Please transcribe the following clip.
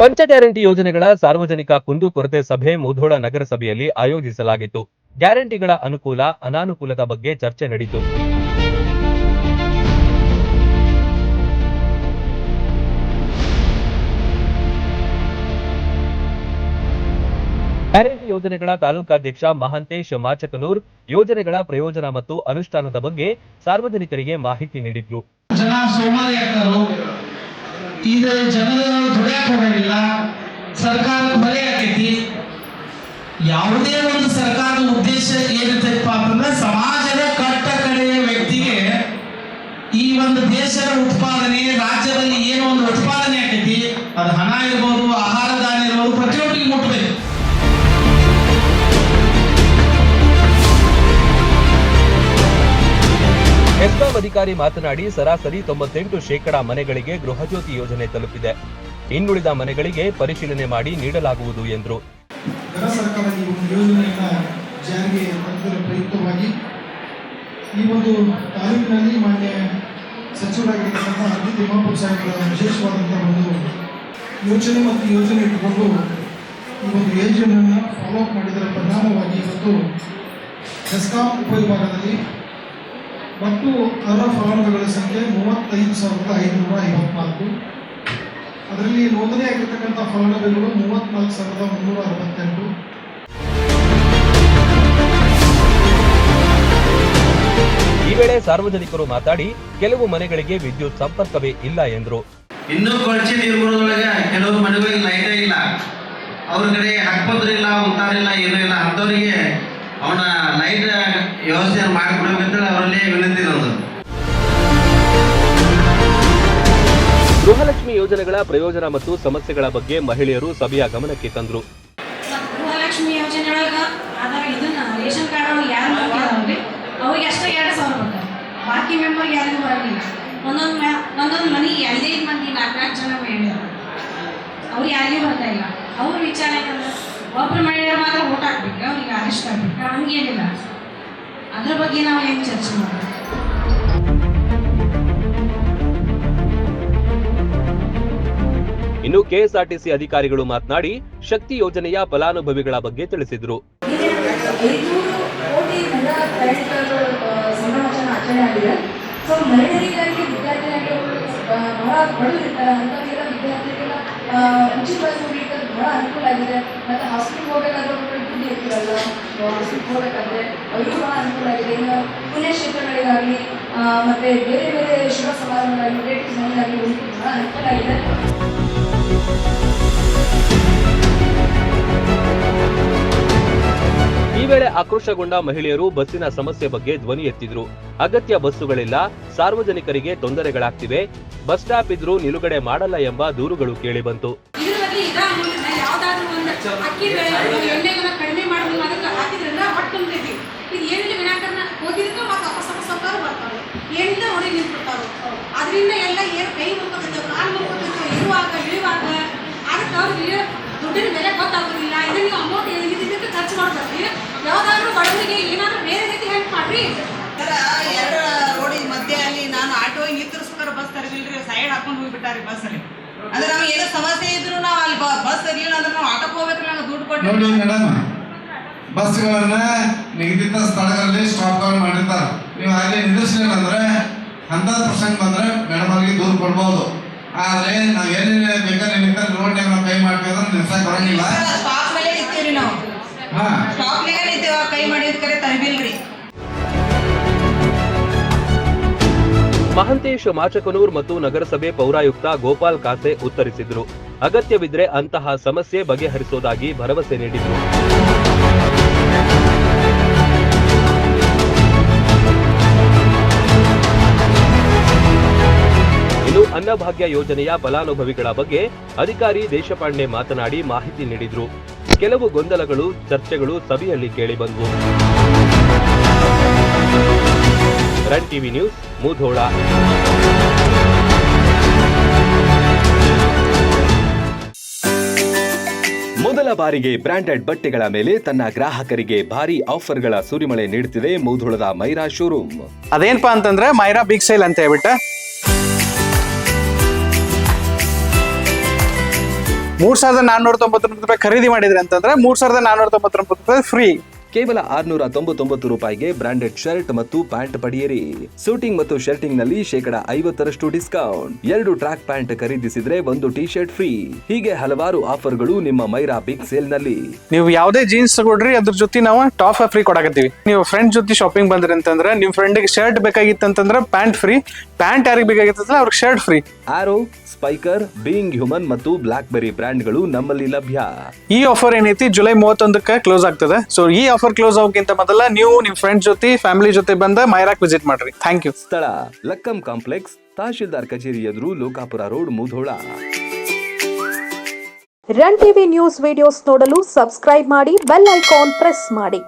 ಪಂಚ ಗ್ಯಾರಂಟಿ ಯೋಜನೆಗಳ ಸಾರ್ವಜನಿಕ ಕುಂದುಕೊರತೆ ಸಭೆ ಮುಧೋಳ ನಗರಸಭೆಯಲ್ಲಿ ಆಯೋಜಿಸಲಾಗಿತ್ತು. ಗ್ಯಾರಂಟಿಗಳ ಅನುಕೂಲ, ಅನಾನುಕೂಲದ ಬಗ್ಗೆ ಚರ್ಚೆ ನಡೆಯಿತು ಗ್ಯಾರಂಟಿ ಯೋಜನೆಗಳ ತಾಲೂಕಾಧ್ಯಕ್ಷ ಮಹಾಂತೇಶ್ ಮಾಚಕನೂರ್ ಯೋಜನೆಗಳ ಪ್ರಯೋಜನ ಮತ್ತು ಅನುಷ್ಠಾನದ ಬಗ್ಗೆ ಸಾರ್ವಜನಿಕರಿಗೆ ಮಾಹಿತಿ ನೀಡಿದ್ರು. ಇದು ಜನರು ದುಡಿಯಾಕ ಹೋಗಂಗಿಲ್ಲ ಸರ್ಕಾರಕ್ಕೆ ಹೊರೆ ಆಗೈತಿ ಯಾವುದೇ ಒಂದು ಸರ್ಕಾರದ ಉದ್ದೇಶ ಏನಿರ್ತೈತಪ್ಪ ಅಂತಂದ್ರೆ ಸಮಾಜದ ಕಟ್ಟ ಕಡೆಯ ವ್ಯಕ್ತಿಗೆ ಈ ಒಂದು ದೇಶದ ಉತ್ಪಾದನೆ, ರಾಜ್ಯದಲ್ಲಿ ಏನೋ ಒಂದು ಉತ್ಪಾದನೆ ಆಗೈತಿ ಅದು ಹಣ ಇರ್ಬೋದು, ಆಹಾರ ಧಾನ್ಯ ಇರ್ಬೋದು ಪ್ರತಿಯೊಬ್ಬರಿಗೆ ಮುಟ್ಟಬೇಕು ಅಧಿಕಾರಿ ಮಾತನಾಡಿ ಸರಾಸರಿ ತೊಂಬತ್ತೆಂಟು ಶೇಕಡಾ ಮನೆಗಳಿಗೆ ಗೃಹಜ್ಯೋತಿ ಯೋಜನೆ ತಲುಪಿದೆ. ಇನ್ನುಳಿದ ಮನೆಗಳಿಗೆ ಪರಿಶೀಲನೆ ಮಾಡಿ ನೀಡಲಾಗುವುದು ಎಂದರು. ಈ ಒಂದು ತಾಲೂಕಿನಲ್ಲಿ ಮಾನ್ಯ ಸಚಿವರಾಗಿರ್ತಕ್ಕಂಥ ಅರ್ಜಿ ತಿಮ್ಮಾಪುರ ಸಾಹೇಬರ ವಿಶೇಷವಾದಂಥ ಒಂದು ಯೋಚನೆ ಮತ್ತು ಯೋಜನೆ ಇಟ್ಟುಕೊಂಡು ಈ ಒಂದು ಯೋಜನೆಯನ್ನು ಫಾಲೋ ಅಪ್ ಮಾಡಿದರ ಪರಿಣಾಮವಾಗಿ ಇವತ್ತು ಡೆಸ್ಕಾಂ ಉಪವಿಭಾಗದಲ್ಲಿ ಒಟ್ಟು ಅರ್ಹ ಫಲಾನುಭವಿಗಳ ಸಂಖ್ಯೆ ಮೂವತ್ತೈದು ಸಾವಿರದ ಐದುನೂರ ಐವತ್ನಾಲ್ಕು. ಅದರಲ್ಲಿ ನೋಂದಣಿ ಆಗಿರ್ತಕ್ಕಂಥ ಫಲಾನುಭವಿಗಳು ಮೂವತ್ನಾಲ್ಕು ಸಾವಿರದ ಮುನ್ನೂರ ಅರವತ್ತೆಂಟು. ಈ ವೇಳೆ ಸಾರ್ವಜನಿಕರು ಮಾತಾಡಿ ಕೆಲವು ಮನೆಗಳಿಗೆ ವಿದ್ಯುತ್ ಸಂಪರ್ಕವೇ ಇಲ್ಲ ಎಂದರು. ಇನ್ನೂ ಕೊಳಚೆ ನೀರು ಕೆಲವು ಮನೆಗಳಿಗೆ ಲೈಟೇ ಇಲ್ಲ. ಅವ್ರ ಕಡೆ ಹಾಕ್ಬೋದ್ರಿಲ್ಲ ಇಲ್ಲ ಉತ್ತಾರಿಲ್ಲ ಏನೂ ಇಲ್ಲ. ಅಂಥವ್ರಿಗೆ ಅವನ ಲೈಟ್ ವ್ಯವಸ್ಥೆ ಮಾಡಿಕೊಡ್ಬೇಕಂತೇಳಿ ಅವರಲ್ಲಿ ವಿನಂತಿ ನಮ್ಮದು ಗೃಹಲಕ್ಷ್ಮಿ ಯೋಜನೆಗಳ ಪ್ರಯೋಜನ ಮತ್ತು ಸಮಸ್ಯೆಗಳ ಬಗ್ಗೆ ಮಹಿಳೆಯರು ಸಭೆಯ ಗಮನಕ್ಕೆ ತಂದರು. ಮತ್ತ್ ಗೃಹಲಕ್ಷ್ಮಿ ಯೋಜನೆ ಒಳಗ ಅದಾವ ಇದನ್ನ ರೇಷನ್ ಕಾರ್ಡ್ ಒಳಗೆ ಯಾರು ನೋಡ್ಕೊಳ್ಳೋರಿ ಅವ್ರಿಗೆ ಅಷ್ಟೇ ಎರಡು ಸಾವಿರ ಬರ್ತಾರೆ ಬಾಕಿ ಮೆಂಬರ್ಗೆ ಯಾರಿಗೂ ಬರಂಗಿಲ್ಲ ಒಂದೊಂದು ಒಂದೊಂದು ಮನೆಗೆ ಮಂದಿ ನಾಲ್ಕು ನಾಲ್ಕು ಜನ ಮಹಿಳೆಯರು. ಅವ್ರು ಯಾರಿಗೂ ಬರ್ತಾ ಇಲ್ಲ. ಅವ್ರ ವಿಚಾರ ಏನಂದ್ರೆ ಒಬ್ಬರು ಮಹಿಳೆಯರು ಮಾತ್ರ ಓಟ್ ಹಾಕ್ಬೇಕು. ಅವ್ರಿಗೆ ಅದ್ರ ಬಗ್ಗೆ ನಾವು ಹೆಂಗೆ ಚರ್ಚೆ ಮಾಡೋದು? ಇನ್ನು ಕೆಎಸ್ಆರ್ಟಿಸಿ ಅಧಿಕಾರಿಗಳು ಮಾತನಾಡಿ ಶಕ್ತಿ ಯೋಜನೆಯ ಫಲಾನುಭವಿಗಳ ಬಗ್ಗೆ ತಿಳಿಸಿದ್ರು. ಉಚಿತವಾಗಿ ಬಹಳ ಅನುಕೂಲ ಆಗಿದೆ. ಮತ್ತೆ ಹಾಸ್ಪಿಟ್ಲ್ ಹೋಗಬೇಕಾದ್ರೆ ಒಬ್ಬರು ದುಡ್ಡು ಇರ್ತಿರಲ್ಲ ಹಾಸ್ಪಿಟ್ಲ್ ಹೋಗಬೇಕಾದ್ರೆ ಅವರಿಗೂ ಬಹಳ ಅನುಕೂಲ ಆಗಿದೆ. ಇನ್ನು ಪುಣ್ಯಕ್ಷೇತ್ರಗಳಿಗಾಗಲಿ ಮತ್ತು ಬೇರೆ ಬೇರೆ ಶುಭ ಸಮಾರಂಭಗಳಾಗಲಿ ರಿಲೇಟಿವ್ಸ್ ಮನೆಗಾಗಲಿ ಬಹಳ ಅನುಕೂಲ ಆಗಿದೆ. ಈ ವೇಳೆ ಆಕ್ರೋಶಗೊಂಡ ಮಹಿಳೆಯರು ಬಸ್ಸಿನ ಸಮಸ್ಯೆ ಬಗ್ಗೆ ಧ್ವನಿ ಎತ್ತಿದ್ರು. ಅಗತ್ಯ ಬಸ್ಸುಗಳಿಲ್ಲ. ಸಾರ್ವಜನಿಕರಿಗೆ ತೊಂದರೆಗಳಾಗ್ತಿವೆ. ಬಸ್ ಸ್ಟಾಪ್ ಇದ್ರೂ ನಿಲುಗಡೆ ಮಾಡಲ್ಲ ಎಂಬ ದೂರುಗಳು ಕೇಳಿಬಂತು. ಅಕ್ಕಿ ಬೆಳೆ ಎಣ್ಣೆಗಳನ್ನ ಕಡಿಮೆ ಮಾಡೋದು ಅದಕ್ಕೆ ಹಾಕಿದ್ರಿಂದ ಹೊಟ್ಟೆ ತುಂಬತೈತಿ ಇದು ಏನಿಲ್ಲ ವಿನಾಕಾರಣ? ಹೋಗಿದ್ದಕ್ಕೆ ಮತ್ತೆ ವಾಪಸ್ ಸರ್ಕಾರ ಬರ್ತಾರೆ. ಏನಿಲ್ಲ ಹೊರಗೆ ನಿಂತ್ಬಿಡ್ತಾರೆ ಅದರಿಂದ ಎಲ್ಲ ಏನು ಕೈ ಮುರ್ಕೋತೈತೆ ಕಾಲು ಮುರ್ಕೋತೈತೆ ಇರುವಾಗ ಇಳುವಾಗ ಅದಕ್ಕೆ ಅವ್ರಿಗೆ ದುಡ್ಡಿನ ಬೆಲೆ ಗೊತ್ತಾಗೋದಿಲ್ಲ. ಇದನ್ನ ನೀವು ಅಮೌಂಟ್ ಇದಕ್ಕೆ ಖರ್ಚು ಮಾಡ್ಬೇಕ್ರಿ ಯಾವ್ದಾದ್ರು ಬಡವರಿಗೆ ಏನಾದ್ರೂ ಬೇರೆ ರೀತಿ ಹೆಲ್ಪ್ ಮಾಡ್ರಿ. ಎರಡು ರೋಡಿನ ಮಧ್ಯೆ ಅಲ್ಲಿ ನಾನು ಆಟೋ ನಿಂತಿರ್ಸ್ಬೇಕಾರ ಬಸ್ ತರದಿಲ್ರಿ ಸೈಡ್ ಹಾಕೊಂಡು ಹೋಗ್ಬಿಟ್ಟಾರಿ ಬಸ್ ಅಲ್ಲಿ. ಅಂದ್ರೆ ನಮ್ಗೆ ಏನೋ ಸಮಸ್ಯೆ ಇದ್ರು ನಾವು ಅಲ್ಲಿ ಬಸ್ ಇರ್ಲಿಲ್ಲ ಅಂದ್ರೆ ನಾವು ಆಟೋಕ್ಕೆ ಹೋಗ್ಬೇಕಲ್ಲ ನಾವು ದುಡ್ಡು ಕೊಟ್ಟು ನೋಡಿ ಮೇಡಮ್ ಬಸ್ಗಳನ್ನ ನಿಗದಿತ ಸ್ಥಳಗಳಲ್ಲಿ ಸ್ಟಾಪ್ಗಳು ಮಾಡಿರ್ತಾರೆ. ನೀವು ಅಲ್ಲಿ ನಿಲ್ಲಿಸ್ಲಿಲ್ಲ ಅಂದ್ರೆ ಅಂಥದ್ದು ಪ್ರಸಂಗ ಬಂದ್ರೆ ಮೇಡಮ್ ಅವ್ರಿಗೆ ದೂರು ಕೊಡ್ಬೋದು. ಆದರೆ ನಾವು ಏನೇನು ಬೇಕಾದ್ರೆ ಮಹಂತೇಶ್ ಮಾಚಕನೂರ್ ಮತ್ತು ನಗರಸಭೆ ಪೌರಾಯುಕ್ತ ಗೋಪಾಲ್ ಕಾಸೆ ಉತ್ತರಿಸಿದ್ರು. ಅಗತ್ಯವಿದ್ರೆ ಅಂತಹ ಸಮಸ್ಯೆ ಬಗೆಹರಿಸೋದಾಗಿ ಭರವಸೆ ನೀಡಿದರು. ಇನ್ನು ಅನ್ನಭಾಗ್ಯ ಯೋಜನೆಯ ಫಲಾನುಭವಿಗಳ ಬಗ್ಗೆ ಅಧಿಕಾರಿ ದೇಶಪಾಂಡೆ ಮಾತನಾಡಿ ಮಾಹಿತಿ ನೀಡಿದ್ರು. ಕೆಲವು ಗೊಂದಲಗಳು, ಚರ್ಚೆಗಳು ಸಭೆಯಲ್ಲಿ ಕೇಳಿಬಂದವು ರನ್ ಟಿವಿ ನ್ಯೂಸ್ ಮುಧೋಳ. ಮೊದಲ ಬಾರಿಗೆ ಬ್ರಾಂಡೆಡ್ ಬಟ್ಟೆಗಳ ಮೇಲೆ ತನ್ನ ಗ್ರಾಹಕರಿಗೆ ಭಾರಿ ಆಫರ್ಗಳ ಸುರಿಮಳೆ ನೀಡುತ್ತಿದೆ ಮುಧೋಳದ ಮೈರಾ ಶೋರೂಮ್. ಅದೇನಪ್ಪಾ ಅಂತಂದ್ರೆ ಮೈರಾ ಬಿಗ್ ಸೇಲ್ ಅಂತ ಹೇಳ್ಬಿಟ್ಟು. ಮೂರ್ ಸಾವಿರದ ನಾನ್ನೂರ ತೊಂಬತ್ತೊಂಬತ್ತು ರೂಪಾಯಿ ಖರೀದಿ ಮಾಡಿದ್ರೆ ಅಂತಂದ್ರೆ ಮೂರ್ ಸಾವಿರದ ನಾನ್ನೂರ ತೊಂಬತ್ತೊಂಬತ್ತು ರೂಪಾಯಿ ಫ್ರೀ ಕೇವಲ ಆರ್ನೂರ ತೊಂಬತ್ತೊಂಬತ್ತು ರೂಪಾಯಿಗೆ ಬ್ರಾಂಡೆಡ್ ಶರ್ಟ್ ಮತ್ತು ಪ್ಯಾಂಟ್ ಪಡೆಯಿರಿ. ಸೂಟಿಂಗ್ ಮತ್ತು ಶರ್ಟಿಂಗ್ನಲ್ಲಿ ಶೇಕಡ ಐವತ್ತರಷ್ಟು ಡಿಸ್ಕೌಂಟ್. ಎರಡು ಟ್ರ್ಯಾಕ್ ಪ್ಯಾಂಟ್ ಖರೀದಿಸಿದ್ರೆ ಒಂದು ಟಿ ಶರ್ಟ್ ಫ್ರೀ. ಹೀಗೆ ಹಲವಾರು ಆಫರ್ಗಳು ನಿಮ್ಮ ಮೈರಾ ಬಿಗ್ ಸೇಲ್ನಲ್ಲಿ ನೀವು ಯಾವುದೇ ಜೀನ್ಸ್ ತಗೊಡ್ರಿ ಅದ್ರ ಜೊತೆ ನಾವು ಟಾಪ್ ಫ್ರೀ ಕೊಡಕತ್ತೀವಿ. ನೀವು ಫ್ರೆಂಡ್ ಜೊತೆ ಶಾಪಿಂಗ್ ಬಂದ್ರಿ ಅಂತಂದ್ರೆ ನಿಮ್ ಫ್ರೆಂಡ್ಗೆ ಶರ್ಟ್ ಬೇಕಾಗಿತ್ತಂತಂದ್ರೆ ಪ್ಯಾಂಟ್ ಫ್ರೀ. ಪ್ಯಾಂಟ್ ಯಾರಿಗೆ ಬೇಕಾಗಿತ್ತಂದ್ರೆ ಅವ್ರಿಗೆ shirt free. Arrow Spykar Being Human ಮತ್ತು ಬ್ಲಾಕ್ ಬೆರಿ ಬ್ರ್ಯಾಂಡ್ಗಳು ನಮ್ಮಲ್ಲಿ ಲಭ್ಯ. ಈ ಆಫರ್ ಏನೈತಿ? ಜುಲೈ ಮೂವತ್ತೊಂದಕ್ಕೆ ಕ್ಲೋಸ್ ಆಗ್ತದೆ. ಸೊ ಈ ಆಫರ್ ಕ್ಲೋಸ್ ಆಗೋಕ್ಕಿಂತ ಮೊದಲ ನೀವು ನಿಮ್ ಫ್ರೆಂಡ್ ಜೊತೆ ಫ್ಯಾಮಿಲಿ ಜೊತೆ ಬಂದ ಮೈರಾಕ್ ವಿಸಿಟ್ ಮಾಡ್ರಿ. ಥ್ಯಾಂಕ್ ಯು ಸ್ಥಳ ಲಕ್ಕಂ ಕಾಂಪ್ಲೆಕ್ಸ್ ತಹಶೀಲ್ದಾರ್ ಕಚೇರಿ ಎದುರು Lokapura road Mudhol. Run TV news videos ನೋಡಲು ಸಬ್ಸ್ಕ್ರೈಬ್ ಮಾಡಿ ಬೆಲ್ ಐಕಾನ್ ಪ್ರೆಸ್ ಮಾಡಿ.